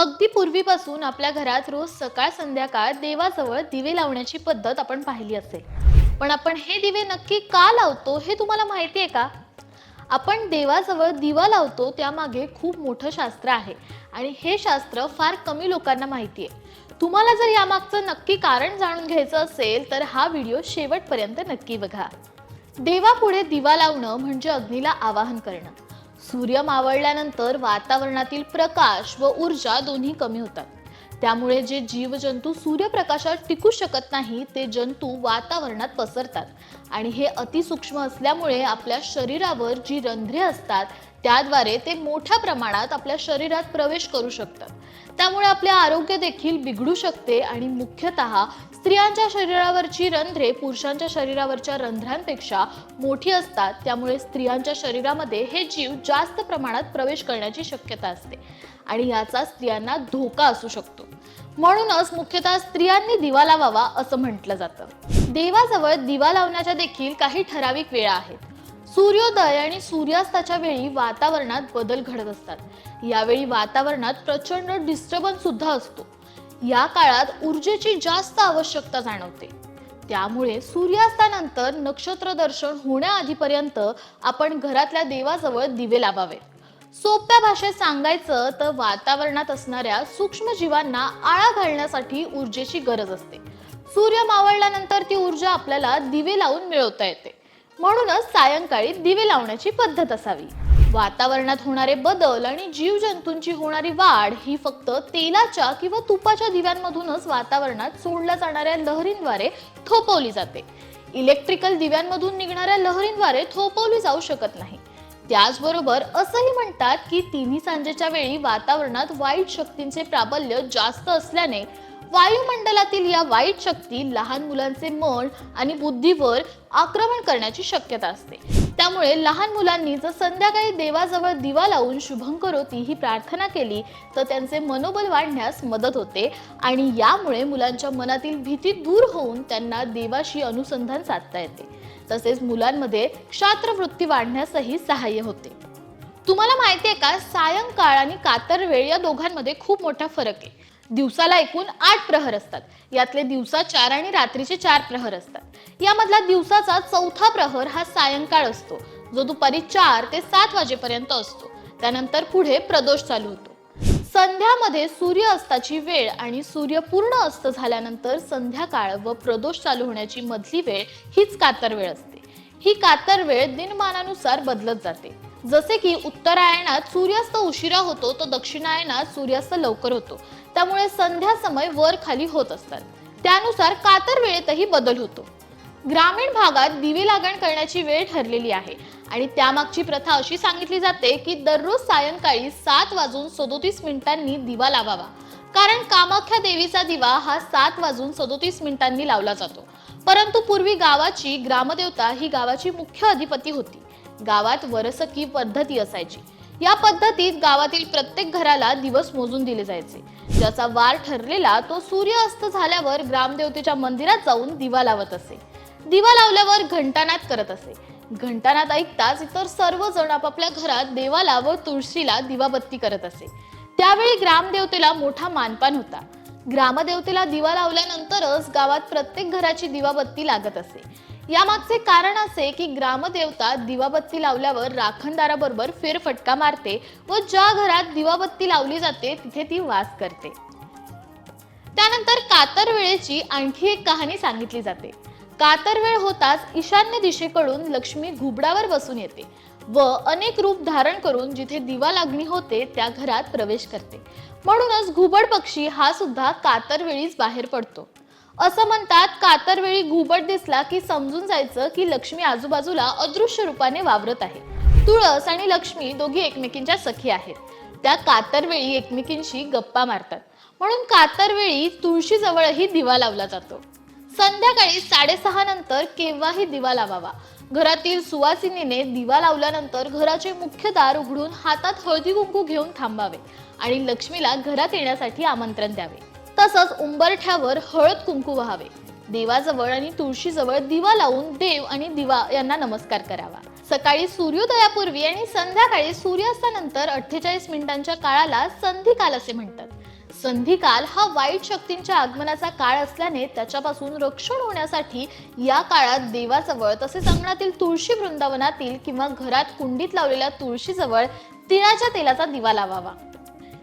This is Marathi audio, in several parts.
अगदी पूर्वीपासून आपल्या घरात रोज सकाळ संध्याकाळ देवाजवळ दिवे लावण्याची पद्धत आपण पाहिली असेल. पण आपण हे दिवे नक्की का लावतो हे तुम्हाला माहिती आहे का? आपण देवाजवळ दिवा लावतो त्यामागे खूप मोठं शास्त्र आहे आणि हे शास्त्र फार कमी लोकांना माहिती आहे. तुम्हाला जर यामागचं नक्की कारण जाणून घ्यायचं असेल तर हा व्हिडिओ शेवटपर्यंत नक्की बघा. देवापुढे दिवा लावणं म्हणजे अग्नीला आवाहन करणं. सूर्य मावळल्यानंतर वातावरणातील प्रकाश व ऊर्जा दोन्ही कमी होतात. त्यामुळे जे जीवजंतू सूर्यप्रकाशात टिकू शकत नाही ते जंतू वातावरणात पसरतात. आणि हे अतिसूक्ष्म असल्यामुळे आपल्या शरीरावर जी रंध्रे असतात त्याद्वारे ते मोठ्या प्रमाणात आपल्या शरीरात प्रवेश करू शकतात. त्यामुळे आपले आरोग्य देखील बिघडू शकते आणि मुख्यतः स्त्रियांच्या शरीरावरची रंध्रे पुरुषांच्या शरीरावरच्या रंध्रांपेक्षा मोठी असतात. त्यामुळे स्त्रियांच्या शरीरामध्ये हे जीव जास्त प्रमाणात प्रवेश करण्याची शक्यता असते. आणि याचा स्त्रियांना धोका असू शकतो. म्हणूनच मुख्यतः स्त्रियांनी दिवा लावावा असं म्हटलं जातं. देवाजवळ दिवा लावण्याच्या देखील काही ठराविक वेळा आहेत. सूर्योदय आणि सूर्यास्ताच्या वेळी वातावरणात बदल घडत असतात. यावेळी वातावरणात प्रचंड डिस्टर्बन्स सुद्धा असतो. या काळात ऊर्जेची जास्त आवश्यकता जाणवते. त्यामुळे सूर्यास्तानंतर नक्षत्र दर्शन होण्याआधीपर्यंत आपण घरातल्या देवाजवळ दिवे लावावे. सोप्या भाषेत सांगायचं तर वातावरणात असणाऱ्या सूक्ष्म जीवांना आळा घालण्यासाठी ऊर्जेची गरज असते. सूर्य मावळल्यानंतर ती ऊर्जा आपल्याला दिवे लावून मिळवता येते. म्हणूनच सायंकाळी दिवे लावण्याची पद्धत असावी. वातावरणात होणारे बदल आणि जीवजंतूंची होणारी वाढ ही फक्त तेलाच्या किंवा तुपाच्या दिव्यांमधूनच वातावरणात सोडल्या जाणाऱ्या लहरींद्वारे थोपवली जाते. इलेक्ट्रिकल दिव्यांमधून निघणाऱ्या लहरींद्वारे थोपवली जाऊ शकत नाही. त्याचबरोबर असंही म्हणतात की तिन्ही सांजेच्या वेळी वातावरणात वाईट शक्तींचे प्राबल्य जास्त असल्याने वायुमंडलातील या वाईट शक्ती लहान मुलांचे मन आणि बुद्धीवर आक्रमण करण्याची शक्यता असते. त्यामुळे लहान मुलांनी जर संध्याकाळी देवाजवळ दिवा लावून शुभंकरोती ही प्रार्थना केली तर त्यांचे मनोबल वाढण्यास मदत होते आणि यामुळे मुलांच्या मनातील भीती दूर होऊन त्यांना देवाशी अनुसंधान साधता येते. तसेच मुलांमध्ये क्षात्रवृत्ती वाढण्यासही सहाय्य होते. तुम्हाला माहिती आहे का सायंकाळ आणि कातर वेळ या दोघांमध्ये खूप मोठा फरक आहे. दिवसाला एकूण आठ प्रहर असतात. यातले दिवसा चार आणि रात्रीचे चार प्रहर असतात. यामधला दिवसाचा चौथा प्रहर हा सायंकाळ असतो. जो दुपारी चार ते सात वाजेपर्यंत असतो. त्यानंतर पुढे प्रदोष चालू होतो. संध्यामध्ये सूर्यास्ताची वेळ आणि सूर्य पूर्ण अस्त झाल्यानंतर संध्याकाळ व प्रदोष चालू होण्याची मधली वेळ हीच कातर वेळ असते. ही कातर वेळ दिनमानानुसार बदलत जाते. जसे की उत्तरायणात सूर्यास्त उशिरा होतो तो दक्षिणायनात सूर्यास्त लवकर होतो. त्यामुळे संध्या समय वर खाली होत असतात. त्यानुसार कातर वेळेतही बदल होतो. ग्रामीण भागात दिवे लागण करण्याची वेळ ठरलेली आहे. आणि त्यामागची प्रथा अशी सांगितली जाते की दररोज सायंकाळी सात वाजून सदोतीस मिनिटांनी दिवा लावावा. कारण कामाख्या देवीचा दिवा हा सात वाजून सदोतीस मिनिटांनी लावला जातो. परंतु पूर्वी गावाची ग्रामदेवता ही गावाची मुख्य अधिपती होती. गावात वरसकी पद्धती असायची. या पद्धतीत गावातील प्रत्येक घराला दिवस मोजून दिले जायचे. ज्याचा वार ठरलेला तो सूर्य अस्त झाल्यावर ग्रामदेवतेच्या मंदिरात जाऊन दिवा लावत असे. दिवा लावल्यावर घंटानाद करत असे. घंटानाद ऐकताच इतर सर्वजण आपापल्या घरात देवाला व तुळशीला दिवाबत्ती करत असे. त्यावेळी ग्रामदेवतेला मोठा मानपान होता. ग्रामदेवतेला दिवा लावल्यानंतरच गावात प्रत्येक घराची दिवाबत्ती लागत असे. यामागचे कारण असे की ग्रामदेवता दिवाबत्ती लावल्यावर राखणदाराबरोबर फेरफटका मारते व ज्या घरात दिवाबत्ती लावली जाते तिथे ती वास करते. त्यानंतर कातर वेळेची आणखी एक कहाणी सांगितली जाते. कातर वेळ होताच ईशान्य दिशेकडून लक्ष्मी घुबडावर बसून येते व अनेक रूप धारण करून जिथे दिवा लागणी होते त्या घरात प्रवेश करते. म्हणूनच घुबड पक्षी हा सुद्धा कातर वेळीच बाहेर पडतो. असं म्हणतात कातर वेळी घुबड दिसला की समजून जायचं की लक्ष्मी आजूबाजूला अदृश्य रूपाने वावरत आहे. तुळस आणि लक्ष्मी दोघी एकमेकींच्या सखी आहेत. त्या कातर वेळी एकमेकींशी गप्पा मारतात. म्हणून कातर वेळी तुळशीजवळही दिवा लावला जातो. संध्याकाळी साडेसहा नंतर केव्हाही दिवा लावावा. घरातील सुवासिनीने दिवा लावल्यानंतर घराचे मुख्य दार उघडून हातात हळदी कुंकू घेऊन थांबावे आणि लक्ष्मीला घरात येण्यासाठी आमंत्रण द्यावे. तसंच उंबरठ्यावर हळद कुंकू व्हावे. देवाजवळ आणि तुळशीजवळ दिवा लावून देव आणि दिवा यांना नमस्कार करावा. सकाळी सूर्योदयापूर्वी आणि संध्याकाळी सूर्यास्तानंतर अठ्ठेचाळीस मिनिटांच्या काळाला संधिकाल असे म्हणतात. संधिकाल हा वाईट शक्तींच्या आगमनाचा काळ असल्याने त्याच्यापासून रक्षण होण्यासाठी या काळात देवाजवळ तसेच अंगणातील तुळशी वृंदावनातील किंवा घरात कुंडीत लावलेल्या तुळशीजवळ तिळाच्या तेलाचा दिवा लावावा.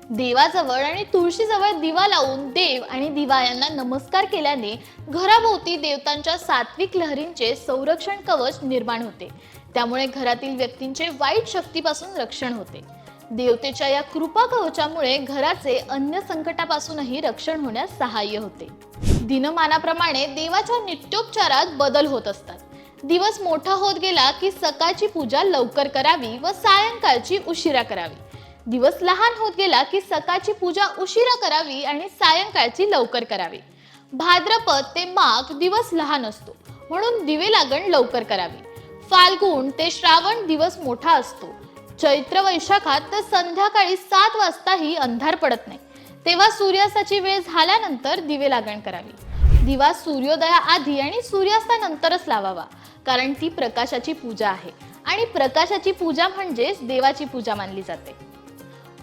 देवाजवळ आणि तुळशीजवळ दिवा लावून देव आणि दिवा यांना नमस्कार केल्याने घराभोवती देवतांच्या सात्विक लहरींचे संरक्षण कवच निर्माण होते. त्यामुळे घरातील व्यक्तींचे वाईट शक्तीपासून रक्षण होते. देवतेच्या या कृपा कवचामुळे घराचे अन्य संकटापासूनही रक्षण होण्यास सहाय्य होते. दिनमानाप्रमाणे देवाच्या नित्योपचारात बदल होत असतात. दिवस मोठा होत गेला की सकाळची पूजा लवकर करावी व सायंकाळची उशिरा करावी. दिवस लहान होत गेला की सकाळची पूजा उशिरा करावी आणि सायंकाळची लवकर करावी. भाद्रपद ते माघ दिवस लहान असतो म्हणून दिवे लागण लवकर करावी. फाल्गुन ते श्रावण दिवस मोठा असतो. चैत्र वैशाखात तर संध्याकाळी सात वाजताही अंधार पडत नाही. तेव्हा सूर्यास्ताची वेळ झाल्यानंतर दिवे लागण करावी. दिवा सूर्योदयाआधी आणि सूर्यास्तानंतरच लावावा कारण ती प्रकाशाची पूजा आहे आणि प्रकाशाची पूजा म्हणजेच देवाची पूजा मानली जाते.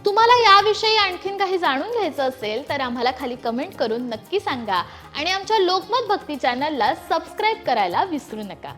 तुम्हाला याविषयी आणखीन काही जाणून घ्यायचं असेल तर आम्हाला खाली कमेंट करून नक्की सांगा आणि आमच्या लोकमत भक्ती चॅनलला सबस्क्राईब करायला विसरू नका.